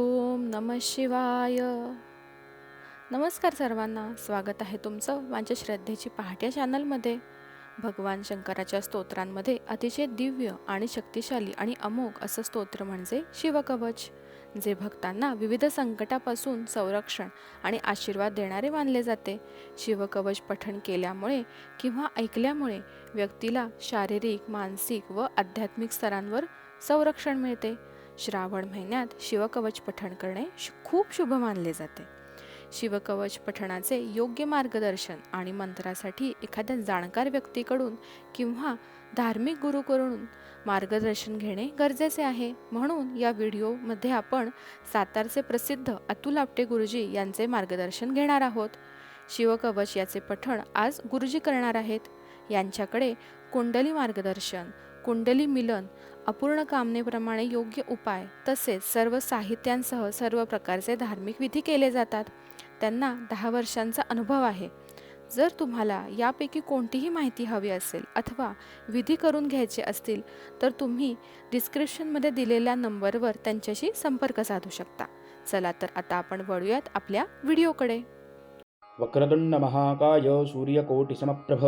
ओम नम शिवाय. नमस्कार सर्वांना स्वागत आहे तुमचं माझ्या श्रद्धेची पहाट्या चॅनलमध्ये भगवान शंकराच्या स्तोत्रांमध्ये अतिशय दिव्य आणि शक्तिशाली आणि अमोघ असं स्तोत्र म्हणजे शिवकवच जे भक्तांना विविध संकटापासून संरक्षण आणि आशीर्वाद देणारे मानले जाते. शिवकवच पठण केल्यामुळे किंवा ऐकल्यामुळे व्यक्तीला शारीरिक मानसिक व आध्यात्मिक स्तरांवर संरक्षण मिळते. श्रावण महिन्यात शिवकवच पठण करणे खूप शुभ मानले जाते. शिवकवच पठणाचे योग्य मार्गदर्शन आणि मंत्रासाठी एखाद्या जाणकार व्यक्तीकडून किंवा धार्मिक गुरुकडून मार्गदर्शन घेणे गरजेचे आहे. म्हणून या व्हिडिओमध्ये आपण सातारचे प्रसिद्ध अतुल आपटे गुरुजी यांचे मार्गदर्शन घेणार आहोत. शिवकवच याचे पठण आज गुरुजी करणार आहेत. यांच्याकडे कुंडली मार्गदर्शन कुंडली मिलन अपूर्ण कामनेप्रमाणे योग्य उपाय तसेच सर्व साहित्यांसह सर्व प्रकारचे धार्मिक विधी केले जातात. त्यांना दहा वर्षांचा अनुभव आहे. जर तुम्हाला यापैकी कोणतीही माहिती हवी असेल अथवा विधी करून घ्यायचे असतील तर तुम्ही डिस्क्रिप्शनमध्ये दिलेल्या नंबरवर त्यांच्याशी संपर्क साधू शकता. चला तर आता आपण वळूयात आपल्या व्हिडिओकडे. वक्रतुंड महाकाय सूर्यकोटिसमप्रभ.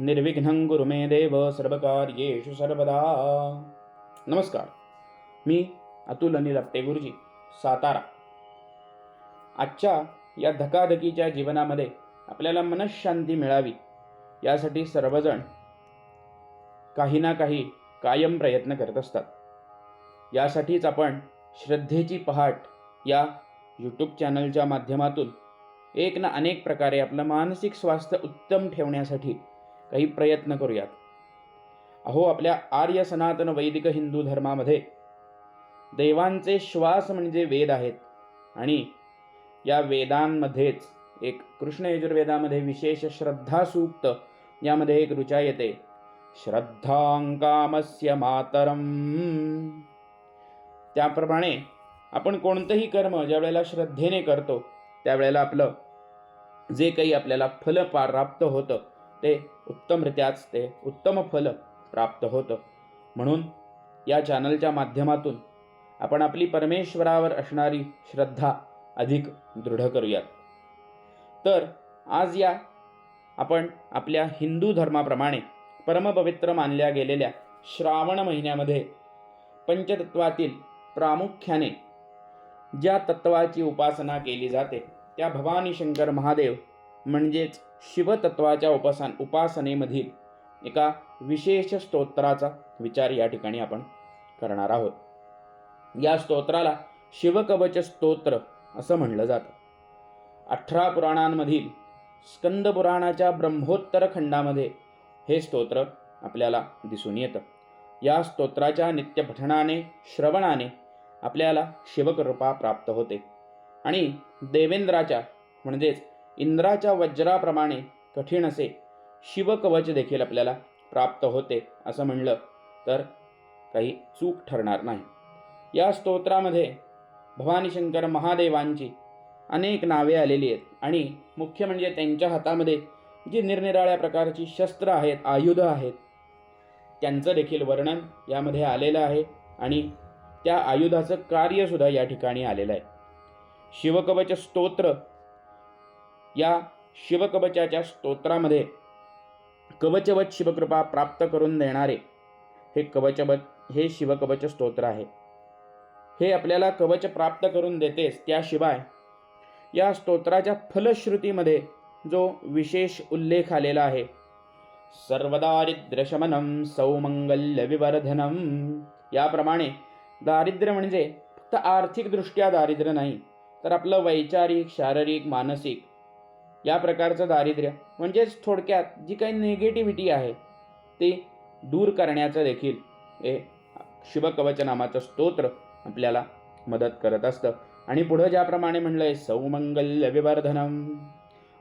निर्विघ्नं गुरु मे देव सर्वकार्येषु सर्वदा। नमस्कार मी अतुल अनिल आपटे गुरुजी सातारा। आजच्या या धकाधकीच्या जीवनामध्ये आपल्याला मनशांती मिळावी यासाठी सर्वजण काही ना काही कायम प्रयत्न करत असतात. यासाठीच आपण श्रद्धेची पहाट या यूट्यूब चॅनलच्या माध्यमातून एक ना अनेक प्रकारे आपलं मानसिक स्वास्थ्य उत्तम ठेवण्यासाठी काही प्रयत्न करूयात. अहो आपल्या आर्य सनातन वैदिक हिंदू धर्मामध्ये देवांचे श्वास म्हणजे वेद आहेत आणि या वेदांमध्येच एक कृष्ण यजुर्वेदामध्ये विशेष श्रद्धा सूक्त यामध्ये एक ऋचा येते. श्रद्धांकामस्य मातरम. त्याप्रमाणे आपण कोणतंही कर्म ज्यावेळेला श्रद्धेने करतो त्यावेळेला आपलं जे काही आपल्याला फल प्राप्त होतं ते उत्तमरित्याच ते उत्तम फल प्राप्त होतं. म्हणून या चॅनलच्या माध्यमातून आपण आपली परमेश्वरावर असणारी श्रद्धा अधिक दृढ करूयात. तर आज या आपण आपल्या हिंदू धर्माप्रमाणे परमपवित्र मानल्या गेलेल्या श्रावण महिन्यामध्ये पंचतत्वातील प्रामुख्याने ज्या तत्वाची उपासना केली जाते त्या भवानी शंकर महादेव म्हणजेच शिवतत्वाच्या उपासन उपासनेमधील एका विशेष स्तोत्राचा विचार या ठिकाणी आपण करणार आहोत. या स्तोत्राला शिवकवच स्तोत्र असं म्हणलं जातं. अठरा पुराणांमधील स्कंद पुराणाच्या ब्रह्मोत्तर खंडामध्ये हे स्तोत्र आपल्याला दिसून येतं. या स्तोत्राच्या नित्यपठणाने श्रवणाने आपल्याला शिवकृपा प्राप्त होते. आणि देवेंद्राच्या म्हणजेच इंद्राच्या वज्राप्रमाणे कठीण असे शिवकवच देखील आपल्याला प्राप्त होते असं म्हणलं तर काही चूक ठरणार नाही. या स्तोत्रामध्ये भवानी शंकर महादेवांची अनेक नावे आलेली आहेत आणि मुख्य म्हणजे त्यांच्या हातामध्ये जी निरनिराळ्या प्रकारची शस्त्र आहेत आयुध आहेत त्यांचं देखील वर्णन यामध्ये आलेलं आहे आणि त्या आयुधाचं कार्यसुद्धा या ठिकाणी आलेलं आहे. शिवकवच स्तोत्र या शिवकवचाच्या स्तोत्रामध्ये कवचवत शिवकृपा प्राप्त करून देणारे हे कवचवत हे शिवकवच स्तोत्र आहे. हे आपल्याला कवच प्राप्त करून देतेच त्याशिवाय या स्तोत्राच्या फलश्रुतीमध्ये जो विशेष उल्लेख आलेला आहे सर्वदारिद्र्यशमनम सौमंगल्य विवर्धनम याप्रमाणे दारिद्र्य म्हणजे फक्त आर्थिकदृष्ट्या दारिद्र्य नाही तर आपलं वैचारिक शारीरिक मानसिक या प्रकारचं दारिद्र्य म्हणजेच थोडक्यात जी काही निगेटिव्हिटी आहे ती दूर करण्याचं देखील हे शिवकवचनामाचं स्तोत्र आपल्याला मदत करत असतं. आणि पुढं ज्याप्रमाणे म्हणलं आहे सौमंगल्य विवर्धनम.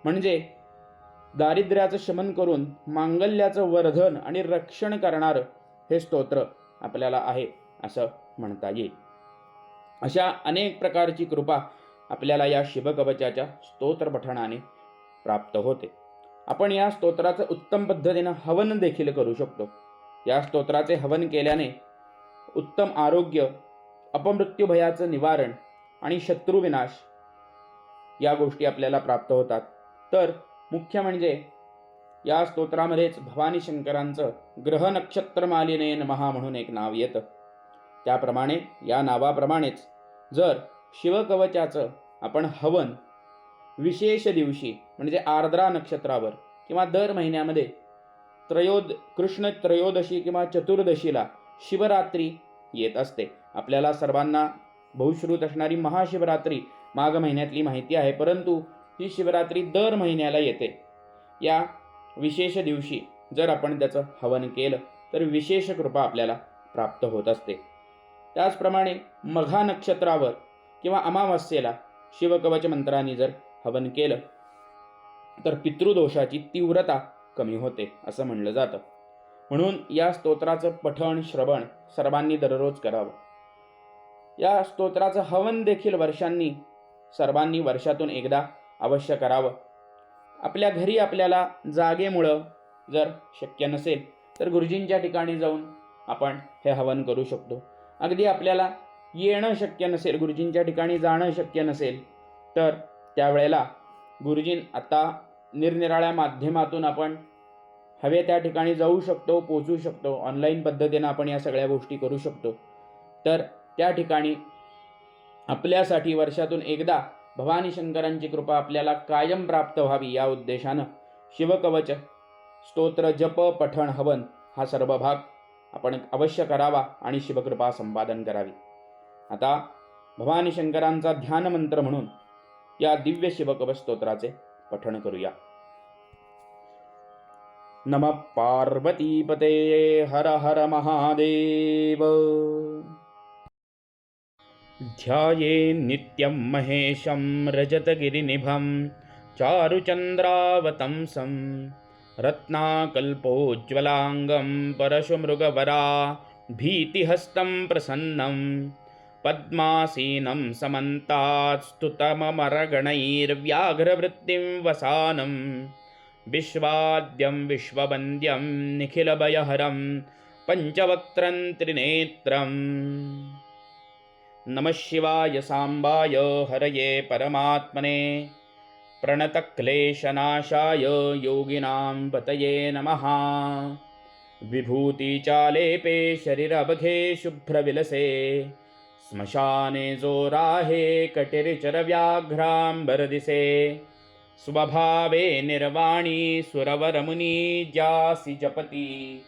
म्हणजे दारिद्र्याचं शमन करून मांगल्याचं वर्धन आणि रक्षण करणारं हे स्तोत्र आपल्याला आहे असं म्हणता येईल. अशा अनेक प्रकारची कृपा आपल्याला या शिवकवचाच्या स्तोत्र पठणाने प्राप्त होते. आपण या स्तोत्राचं उत्तम पद्धतीनं हवन देखील करू शकतो. या स्तोत्राचे हवन केल्याने उत्तम आरोग्य अपमृत्यूभयाचं निवारण आणि शत्रुविनाश या गोष्टी आपल्याला प्राप्त होतात. तर मुख्य म्हणजे या स्तोत्रामध्येच भवानी शंकरांचं ग्रह नक्षत्र मालिने म्हणून एक नाव येतं. त्याप्रमाणे या नावाप्रमाणेच जर शिवकवचाचं आपण हवन विशेष दिवशी म्हणजे आर्द्रा नक्षत्रावर किंवा दर महिन्यामध्ये त्रयोद कृष्ण त्रयोदशी किंवा चतुर्दशीला शिवरात्री येत असते. आपल्याला सर्वांना बहुश्रुत असणारी महाशिवरात्री माघ महिन्यातली माहिती आहे परंतु ही शिवरात्री दर महिन्याला येते. या विशेष दिवशी जर आपण त्याचं हवन केलं तर विशेष कृपा आपल्याला प्राप्त होत असते. त्याचप्रमाणे मघा नक्षत्रावर किंवा अमावस्येला शिवकवच मंत्राने जर हवन केलं तर पितृदोषाची तीव्रता कमी होते असं म्हणलं जातं. म्हणून या स्तोत्राचं पठण श्रवण सर्वांनी दररोज करावं. या स्तोत्राचं हवन देखील वर्षांनी सर्वांनी वर्षातून एकदा अवश्य करावं. आपल्या घरी आपल्याला जागेमुळं जर शक्य नसेल तर गुरुजींच्या ठिकाणी जाऊन आपण हे हवन करू शकतो. अगदी आपल्याला येणं शक्य नसेल गुरुजींच्या ठिकाणी जाणं शक्य नसेल तर त्यावेळेला गुरुजीं आता निरनिराळ्या माध्यमातून आपण हवे त्या ठिकाणी जाऊ शकतो पोचू शकतो ऑनलाईन पद्धतीनं आपण या सगळ्या गोष्टी करू शकतो. तर त्या ठिकाणी आपल्यासाठी वर्षातून एकदा भवानी शंकरांची कृपा आपल्याला कायम प्राप्त व्हावी या उद्देशानं शिवकवच स्तोत्र जप पठण हवन हा सर्व भाग आपण अवश्य करावा आणि शिवकृपा संपादन करावी. आता भवानी शंकरांचा ध्यान मंत्र म्हणून या दिव्य शिवकवच स्तोत्राचे पठण करूया. नम पार्वतीपते हर हर महादेव. ध्याये नित्यं महेशं रजतगिरिनिभं चारुचन्द्रावतंसं रत्नाकल्पोज्ज्वलाङ्गं परशुमृगवरा भीतिहस्तं प्रसन्नं पद्मासीनं समन्तात् स्तुतममरगणैर्व्याघ्रवृत्तिं वसानं विश्वाद्यं विश्ववन्द्यं निखिलभयहरं पञ्चवक्त्रं त्रिनेत्रम्। नमः शिवाय साम्बाय हरये परमात्मने। प्रणतक्लेशनाशाय योगिनां पतये नमः। विभूतिचालेपे शरीरबघे शुभ्रविलसे श्मशाने जोराहे कटिर्चरव्याघ्राम्बरदिसे स्वभावे निर्वाणी सुरवरमुनी ज्यासि जपति।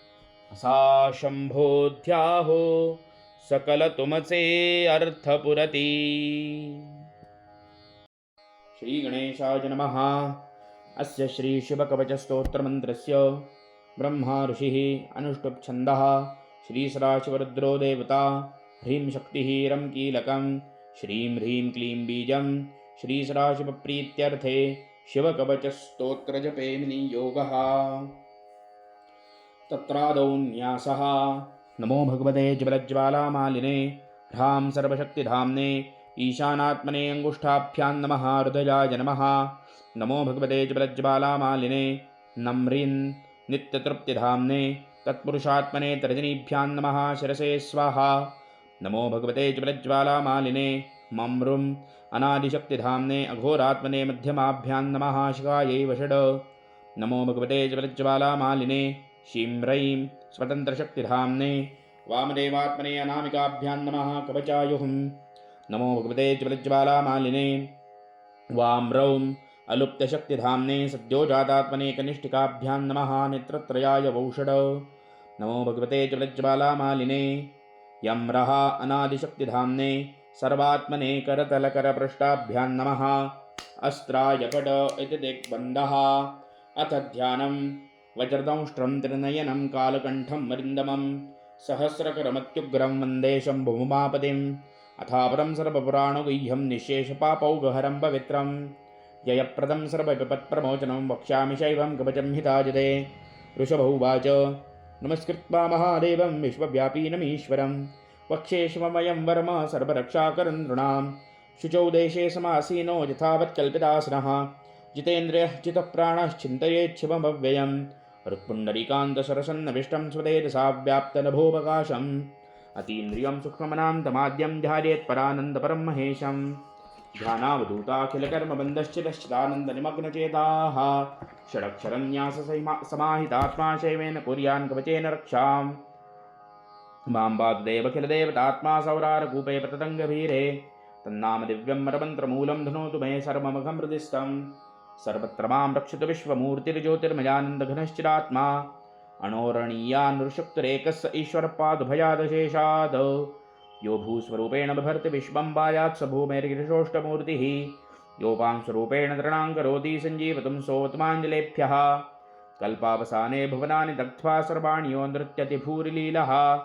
असा शम्भोऽध्याहो सकल तुमचे अर्थपुरती। श्रीगणेशाय नमः। अस्य श्रीशिवकवचस्तोत्रमन्त्रस्य ब्रह्मा ऋषिः अनुष्टुप्छन्दः। श्रीसदाशिवरुद्रो देवता। ह्रीं शक्तिहीरं कीलकं श्रीं ह्रीं क्लीं बीजं श्रीसदाशिवप्रीत्यर्थे शिवकवचस्तोत्रजपेमिनि योगः। तत्रादौ न्यासः। नमो भगवते ज्वलज्वालामालिने ह्रां सर्वशक्तिधाम्ने ईशानात्मने अङ्गुष्ठाभ्यां नमः हृदयाय नमः। नमो भगवते ज्वलज्वालामालिने नम्रीन् नित्यतृप्तिधाम्ने तत्पुरुषात्मने तर्जनीभ्यां नमः शिरसे स्वाहा। नमो भगवते ज्वलज्ज्वालामालिने मम्रुम् अनादिशक्तिधाम्ने अघोरात्मने मध्यमाभ्यां नमः शिखायै वषड नमो भगवते ज्वलज्ज्वालामालिने शीं ह्रैं स्वतन्त्रशक्तिधाम्ने वामदेवात्मने अनामिकाभ्यां नमः कवचायुः नमो भगवते ज्वलज्ज्वालामालिने वां रौं अलुप्तशक्तिधाम्ने सद्योजातात्मने कनिष्ठिकाभ्यां नमः नेत्रत्रयाय वौषड। नमो भगवते ज्वलज्ज्वालामालिने यम रहा अनादिशक्तिधाम्ने सर्वात्मने करतलकरपृष्ठाभ्यां नमः। अस्त्रायकट इति दिग्बन्धः। अथ ध्यानं। वज्रदंष्ट्रं त्रिनयनं कालकण्ठं मरिन्दमं सहस्रकरमत्युग्रं वन्दे शम्भुमापतिम् अथापरं सर्वपुराणगुह्यं निःशेषपापौगहरं पवित्रं जयप्रदं सर्वविपत्प्रमोचनं वक्ष्यामि शैवं कवचं हिताजते। ऋषभ उवाच। नमस्कृत्वा महादेवं विश्वव्यापीनमीश्वरं वक्षे शिवमयं वर्म सर्वरक्षाकरं नृणां। शुचौ देशे समासीनो यथावत्कल्पितासनः जितेन्द्रियः चितप्राणश्चिन्तयेच्छिवमव्ययं हृत्पुण्डरीकान्तसरसन्नविष्टं स्वतेजसा व्याप्तनभोपकाशम् अतीन्द्रियं सूक्ष्ममनां तमाद्यं ध्यायेत् परानन्दपरं महेशं ध्यानावधूताखिलकर्मबन्धश्चिदश्चिदानन्दनिमग्नचेताः षडक्षरन्याससहिमा समाहितात्मा शैवेन कुर्यान् कवचेन रक्षाम्। मां वासुदेवखिलदेवतात्मा सौरारकूपे पततङ्गभीरे तन्नाम दिव्यं मरमन्त्रमूलं धनोतु मे सर्वमघं हृदिस्थं सर्वत्र मां रक्षतु विश्वमूर्तिर्ज्योतिर्मयानन्दघनश्चिरात्मा अणोरणीयानुषुक्तरेकस्य ईश्वरपादभयादशेषादौ। यो भूस्वरूपेण बिभर्ति विश्वम्बायात् स भूमेर्गिरिशोष्टमूर्तिः योपांशरूपेण तृणां करोति सञ्जीवतुं सोत्माञ्जलेभ्यः। कल्पावसाने भुवनानि दग्ध्वा सर्वाणि यो नृत्यति भूरिलीलः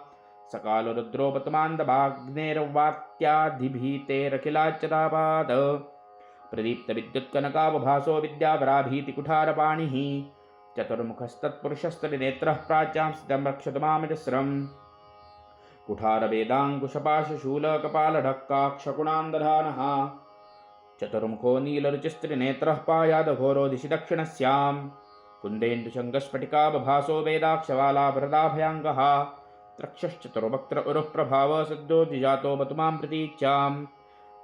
सकालो रुद्रोपतमान्दवाग्नेर्वात्याधिभीतेरखिलाच्यतापाद प्रदीप्तविद्युत्कनकावभासो विद्यावराभीतिकुठारपाणिः। चतुर्मुखस्तत्पुरुषस्तरिनेत्रः प्राच्यां स्थितं रक्षतु मामिजस्रम्। कुठारवेदाङ्कुशपाशशूलकपालढक्काक्षकुणान्दधानः चतुर्मुखो नीलरुचिस्त्रिनेत्रः पायादघोरो दिशि दक्षिणस्यां कुन्देन्दुशङ्कस्फटिकाबभासो वेदाक्षवालाभरदाभयाङ्गः त्रक्षश्चतुर्वक्त्र उरुप्रभाव सद्यो जिजातो बतु मां प्रतीच्यां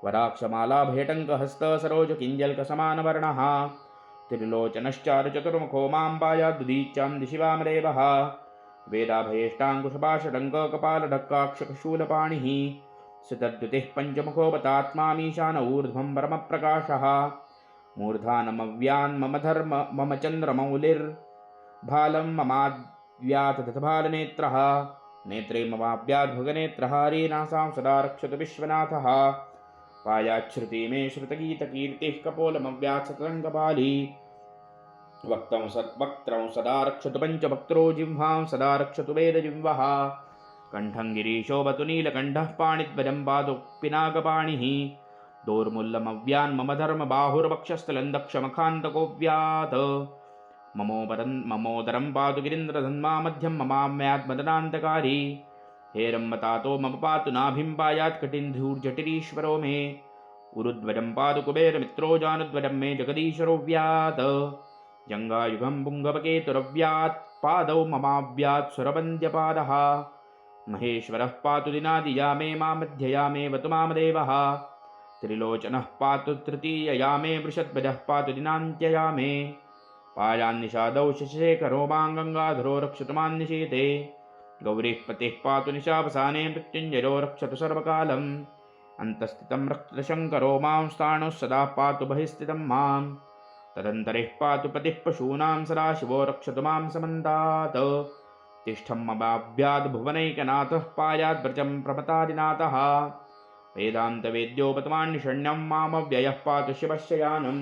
वराक्षमालाभेटङ्कहस्त सरोजकिञ्जल्कसमानवर्णः त्रिलोचनश्चारुचतुर्मुखो मां पायादुदीच्यां दिशि वामदेवः वेदाभयेष्टाङ्कुशपाशडङ्गकपालढक्काक्षकशूलपाणिः सितद्युतिः पञ्चमुखोपतात्मामीशान ऊर्ध्वं परमप्रकाशः मूर्धानमव्यान् मम धर्म मम चन्द्रमौलिर्भालं ममाद्व्याततभालनेत्रः नेत्रे ममाव्याद्भुगनेत्रः हरीनासां सदा रक्षतु विश्वनाथः। पायाच्छ्रुति मे श्रुतगीतकीर्तिः कपोलमव्यात्सतरङ्गपाली वक्तं सद्वक्त्रं सदा रक्षतु पञ्चभक्त्रो जिह्वां सदा रक्षतु वेदजिह्वः। कण्ठं गिरीशोभतु नीलकण्ठः पाणिध्वजं पातु पिनाकपाणिः दोर्मुल्लमव्यान् मम धर्मबाहुर्वक्षस्थलं दक्षमखान्तकोऽव्यात् ममोपरन् ममोदरं पातु गिरीन्द्रधन्मा मध्यं ममाम्यात्मदनान्तकारी हेरम्बतातो मम पातु नाभिं पायात् कटिन्धूर्जटिरीश्वरो मे। उरुध्वजं पातु कुबेरमित्रो जानुध्वजं मे जगदीश्वरोऽव्यात् जङ्गायुगं पुङ्गवकेतुरव्यात् पादौ ममाव्यात् सुरवन्द्यपादः। महेश्वरः पातु दिनादिया मे मामध्यया मे वतु मामदेवः। त्रिलोचनः पातु तृतीयया मे वृषद्वजः पातु दिनान्त्यया मे पायान्निषादौ शशिशेखरो मां गङ्गाधरो रक्षतु मान्निशीते गौरीः पतिः पातु निशावसाने मृत्युञ्जयो रक्षतु सर्वकालम्। अन्तस्थितं रक्षतशङ्करो मां स्थाणुः सदा पातु बहिस्थितं माम्। तदन्तरिः पातु पतिः पशूनां सदाशिवो रक्षतु मां समन्तात्। तिष्ठं ममाभ्याद्भुवनैकनाथः पायाद्व्रजं प्रमतादिनाथः वेदान्तवेद्योपतमान्निषण्यं मामव्ययः पातु शिवशयानं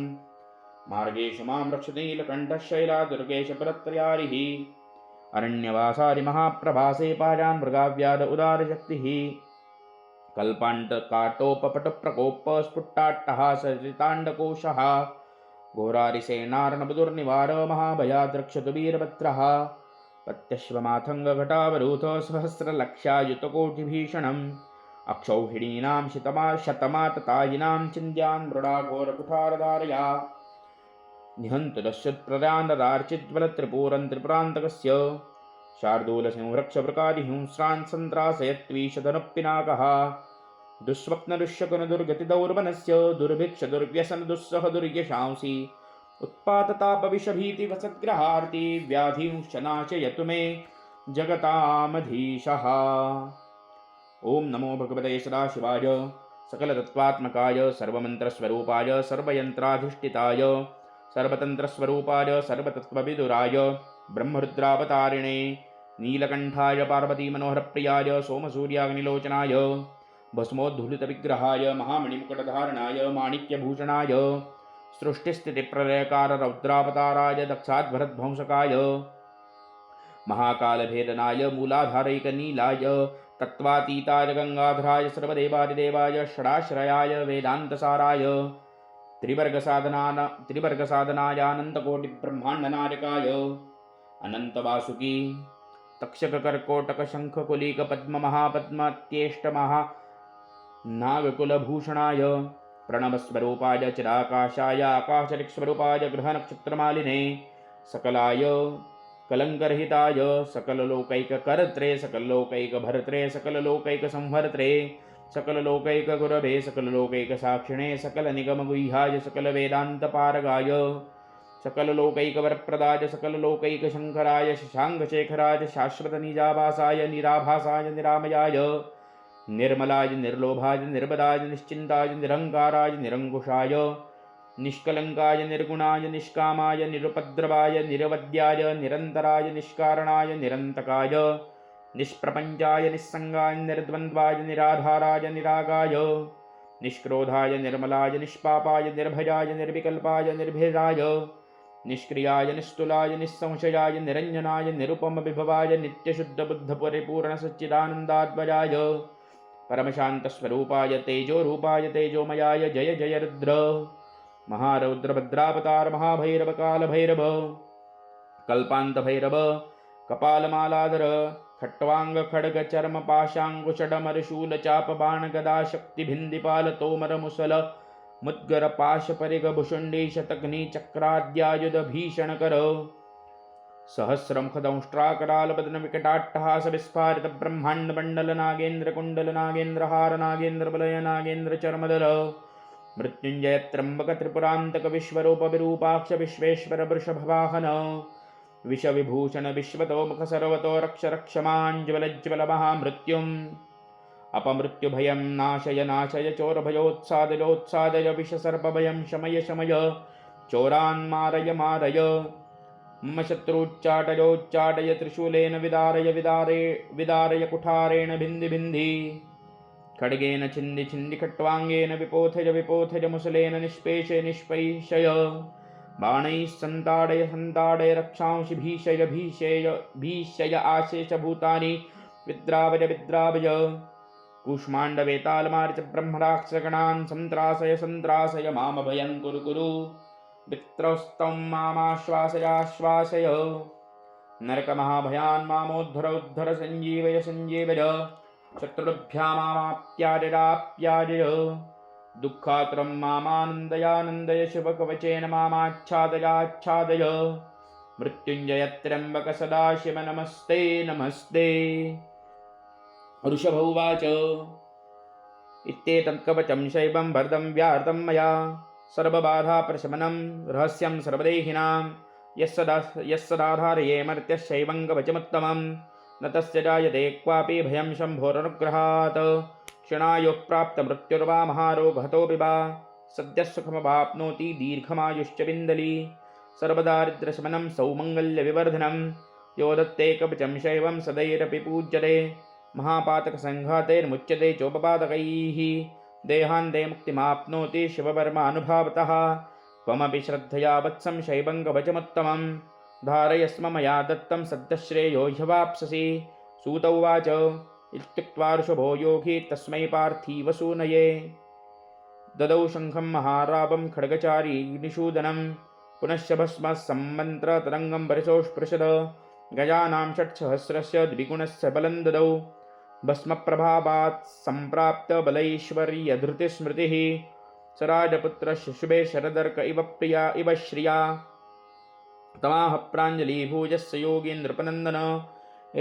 मार्गेषु मां रक्षनीलकण्ठः शैलादुर्गेशपुरत्रयारिः अरण्यवासारि महाप्रभासे पायान् मृगाव्याद उदारशक्तिः। कल्पाण्टकाटोपपटप्रकोपस्फुट्टाट्टः सरिताण्डकोशः घोरारिसेनार्णबुदुर्निवार महाभयाद्रक्षतु वीरपत्रः पत्यश्वमाथङ्गघटावरोध सहस्रलक्ष्यायुतकोटिभीषणम् शतमा शतमाततायिनां चिन्द्यान् मृडाघोरकुठारधारया निहन्तु नश्चप्रदान्तर्चिज्ज्वलत्रिपूरं त्रिप्रान्तकस्य शार्दूलसिंहरक्षप्रकारि हिंस्रान्सन्त्रासयत्विशतनप्पिनाकः शार्दूलसिंहरक्षवृकादिहिंस्रान् दुर्भिक्ष दुर्व्यसन दुःसह दुर्यशांसि। उत्पाततापविषभीतिवसद्ग्रहार्ति व्याधींश्च नाशयतु मे जगतामधीशः। ॐ नमो भगवते सदाशिवाय सकलतत्त्वात्मकाय सर्वमन्त्रस्वरूपाय सर्वयन्त्राधिष्ठिताय सर्वतन्त्रस्वरूपाय सर्वतत्त्वविदुराय ब्रह्मरुद्रावतारिणे नीलकण्ठाय पार्वतीमनोहरप्रियाय सोमसूर्याग्निलोचनाय भस्मोद्धुलितविग्रहाय महामणिमुकुटधारणाय माणिक्यभूषणाय सृष्टिस्थितिप्रलयकाररौद्रावताराय दक्षाध्वरध्वंसकाय महाकालभेदनाय मूलाधारैकनीलाय तत्त्वातीताय गङ्गाधराय सर्वदेवादिदेवाय षडाश्रयाय वेदान्तसाराय त्रिवर्गसाधनान अनन्तकोटिब्रह्माण्डनायकाय अनन्तवासुकी तक्षककर्कोटकशङ्खकुलीकपद्ममहापद्मत्येष्टमहा नागकुलभूषणाय। प्रणवस्वरूपाय चिराकाशाय आकाशरिक्स्वरूपाय गृहनक्षत्रमालिने, सकलाय, कलङ्करहिताय, सकललोकैककर्त्रे, सकललोकैकभर्त्रे सकललोकैकसंहर्त्रे सकललोकैकगुरवे, सकललोकैकसाक्षिणे, सकलनिगमगुह्याय, सकलवेदान्तपारगाय, सकललोकैकवरप्रदाय, सकललोकैकशङ्कराय, शशाङ्कशेखराय शाश्वतनिजाभासाय निराभासाय, निरामयाय निर्मलाय निर्लोभाय निर्बदाय निश्चिन्ताय निरङ्काराय निरङ्कुशाय निष्कलङ्काय निर्गुणाय निष्कामाय निरुपद्रवाय निरवद्याय निरन्तराय निष्कारणाय निरन्तकाय निष्प्रपञ्चाय निस्सङ्गाय निर्द्वन्द्वाय निराधाराय निरागाय निष्क्रोधाय निर्मलाय निष्पापाय निर्भयाय निर्विकल्पाय निर्भेदाय निष्क्रियाय निस्तुलाय निःसंशयाय निरञ्जनाय निरुपमविभवाय नित्यशुद्धबुद्धपरिपूर्णसच्चिदानन्दात्मजाय परमशान्तस्वरूपाय तेजोरूपाय तेजोमयाय जय जय रुद्र। महारौद्रभद्रावतार महाभैरवकालभैरव कल्पान्तभैरव कपालमालाधर खट्वाङ्ग खड्ग चर्म पाशाङ्कुशडमरशूल चाप तोमर मुसल मुद्गर पाश परिग सहस्रं खदंष्ट्राकरालपदन विकटाट्टहास विस्फारित ब्रह्माण्ड मण्डल नागेन्द्र मृत्युञ्जय त्र्यम्बक विश्वेश्वर वृषभवाहन विषविभूषण विश्वतोमुख सर्वतो रक्ष रक्षमाञ्ज्वलज्वल महामृत्युम् अपमृत्युभयं नाशय नाशय चोरभयोत्सादयोत्सादय विषसर्पभयं शमय शमय। चोरान् मारय मारय। मम शत्रूच्चाटयोच्चाटय त्रिशूलेन विदारय विदारे विदारय कुठारेण भिन्दि भिन्दि खड्गेन छिन्दि छिन्दि खट्वाङ्गेन विपोथज विपोथज मुसलेन निष्पेषय निष्पैषय। बाणैः सन्ताडय सन्ताडय रक्षांसि भीषय भीषय भीषय आशेषभूतानि। विद्रावय विद्रावय। कूष्माण्डवेतालमार्च ब्रह्मराक्षगणान् सन्त्रासय सन्त्रासय मामभयं कुरु कुरु वित्रस्तं मामाश्वासयाश्वासय। नरकमहाभयान् मामोद्धर उद्धर सञ्जीवय सञ्जीवय शत्रुभ्यामाप्यादिराप्यादय दुःखात्रं मामानन्दयानन्दय शुभकवचेन मामाच्छादयाच्छादय। मृत्युञ्जय त्र्यम्बक सदाशिव नमस्ते नमस्ते। ऋषभ उवाच। इत्येतत्कवचं शैवं भरतं व्याहर्तं मया। सर्वबाधाप्रशमनं रहस्यं सर्वदेहिनां यस्सदा यस्सदाधारये मर्त्यशैवं न तस्य जायते क्वापि भयं शम्भोरनुग्रहात्। क्षणायुःप्राप्तमृत्युर्वा महारोगहतोऽपि वा सद्यः सुखमवाप्नोति दीर्घमायुश्च बिन्दली। सर्वदारिद्र्यशमनं सौमङ्गल्यविवर्धनं यो दत्ते कवचं शैवं सदैरपि पूज्यते। महापातकसङ्घातैर्मुच्यते चोपपातकैः देहान्ते मुक्तिमाप्नोति शिववर्मानुभावतः। त्वमपि श्रद्धया वत्सं शैवं धारयस्म मया दत्तं सद्यश्रेयो ह्यवाप्स्यसि सूत उवाच इत्युक्त्वा ऋषभो योगी तस्मै पार्थिवसूनये ददौ शङ्खं महारावं खड्गचारी निषूदनं। पुनश्च भस्मः सम्मन्त्रतरङ्गं वरिसोऽस्पृशद गजानां षट्सहस्रस्य द्विगुणस्य बलं ददौ। भस्मप्रभावात् सम्प्राप्तबलैश्वर्यधृतिस्मृतिः स राजपुत्रशिशुभे शरदर्क इव प्रिया इव श्रिया तमाह प्राञ्जलीभूजस्य योगीन्द्रपनन्दन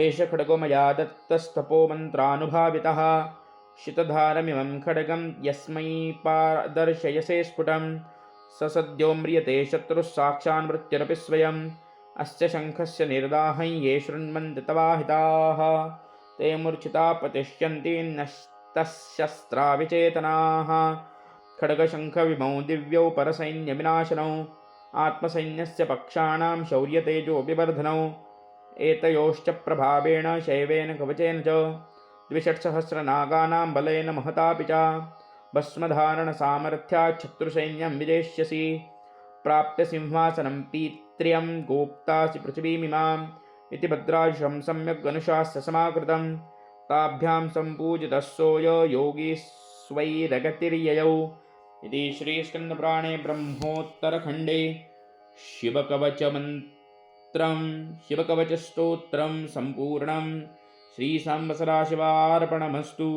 एष खड्गो मया दत्तस्तपो मन्त्रानुभावितः शितधारमिमं खड्गं यस्मै पादर्शयसे स्फुटं स सद्यो म्रियते शत्रुः साक्षान् मृत्युरपि स्वयम् अस्य शङ्खस्य निर्दाहं ये शृण्वन्ति तवाहिताः ते मूर्छिता प्रतिष्यन्ति नस्तशस्त्रा विचेतनाः खड्गशङ्खविमौ दिव्यौ परसैन्यविनाशनौ आत्मसैन्यस्य पक्षाणां शौर्यतेजोऽभिवर्धनौ एतयोश्च प्रभावेण शैवेन कवचेन च द्विषट्सहस्रनागानां बलेन महतापि च भस्मधारणसामर्थ्यात् शत्रुसैन्यं विजेष्यसि प्राप्य सिंहासनं पीत्र्यं गोप्तासि पृथिवीमिमाम् इति भद्रायुषं सम्यक् अनुशास्य समाकृतं। ताभ्यां सम्पूजितः सोय योगी स्वैरगतिर्ययौ। इति श्रीस्कन्दपुराणे ब्रह्मोत्तरखण्डे। शिवकवचमन्त्रं शिवकवचस्तोत्रं सम्पूर्णं। श्रीसाम्बसदाशिवार्पणमस्तु